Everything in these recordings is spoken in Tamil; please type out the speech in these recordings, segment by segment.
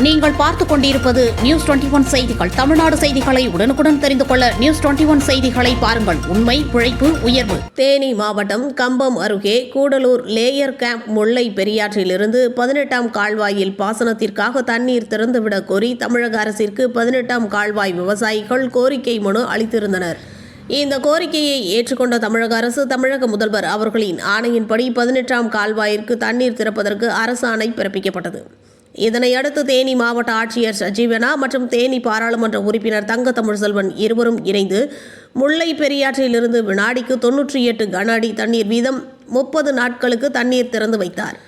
நீங்கள் பார்த்துக் கொண்டிருப்பது நியூஸ் டுவெண்டி ஒன் செய்திகள். தமிழ்நாடு செய்திகளை உடனுக்குடன் தெரிந்து கொள்ள நியூஸ் டுவெண்டி ஒன் செய்திகளை பாருங்கள். உண்மை உழைப்பு உயர்வு. தேனி மாவட்டம் கம்பம் அருகே கூடலூர் லேயர் கேம்ப் முல்லை பெரியாற்றிலிருந்து பதினெட்டாம் கால்வாயில் பாசனத்திற்காக தண்ணீர் திறந்துவிடக் கோரி தமிழக அரசிற்கு பதினெட்டாம் கால்வாய் விவசாயிகள் கோரிக்கை மனு அளித்திருந்தனர். இந்த கோரிக்கையை ஏற்றுக்கொண்ட தமிழக அரசு தமிழக முதல்வர் அவர்களின் ஆணையின்படி பதினெட்டாம் கால்வாயிற்கு தண்ணீர் திறப்பதற்கு அரசாணை பிறப்பிக்கப்பட்டது. இதனையடுத்து தேனி மாவட்ட ஆட்சியர் சஜீவனா மற்றும் தேனி பாராளுமன்ற உறுப்பினர் தங்க தமிழ் செல்வன் இருவரும் இணைந்து முல்லை பெரியாற்றிலிருந்து வினாடிக்கு தொன்னூற்றி எட்டு கன அடி தண்ணீர் வீதம் முப்பது நாட்களுக்கு தண்ணீர் திறந்து வைத்தார்.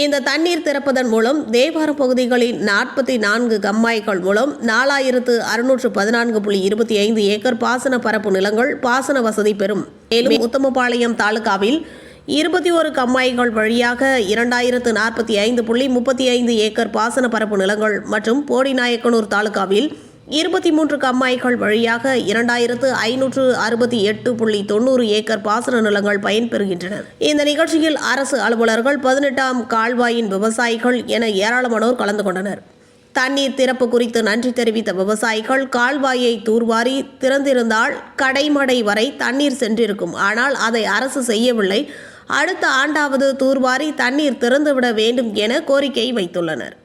இந்த தண்ணீர் திறப்பதன் மூலம் தேவாரம் பகுதிகளில் நாற்பத்தி நான்கு கம்மாய்கள் மூலம் நாலாயிரத்து அறுநூற்று பதினான்கு புள்ளி இருபத்தி ஐந்து ஏக்கர் பாசன பரப்பு நிலங்கள் பாசன வசதி பெறும். மேலும் உத்தமபாளையம் தாலுகாவில் இருபத்தி ஒரு கம்மாய்கள் வழியாக இரண்டாயிரத்து நாற்பத்தி ஐந்து புள்ளி முப்பத்தி ஐந்து ஏக்கர் பாசன பரப்பு நிலங்கள் மற்றும் போடிநாயக்கனூர் தாலுகாவில் இருபத்தி மூன்று கம்மாய்கள் வழியாக இரண்டாயிரத்து ஐநூற்று அறுபத்தி எட்டு புள்ளி தொண்ணூறு ஏக்கர் பாசன நிலங்கள் பயன்பெறுகின்றன. இந்த நிகழ்ச்சியில் அரசு அலுவலர்கள் பதினெட்டாம் கால்வாயின் விவசாயிகள் என ஏராளமானோர் கலந்து கொண்டனர். தண்ணீர் திறப்பு குறித்து நன்றி தெரிவித்த விவசாயிகள் கால்வாயை தூர்வாரி திறந்திருந்தால் கடைமடை வரை தண்ணீர் சென்றிருக்கும். ஆனால் அதை அரசு செய்யவில்லை. அடுத்த ஆண்டாவது தூர்வாரி தண்ணீர் திறந்துவிட வேண்டும் என கோரிக்கை வைத்துள்ளனர்.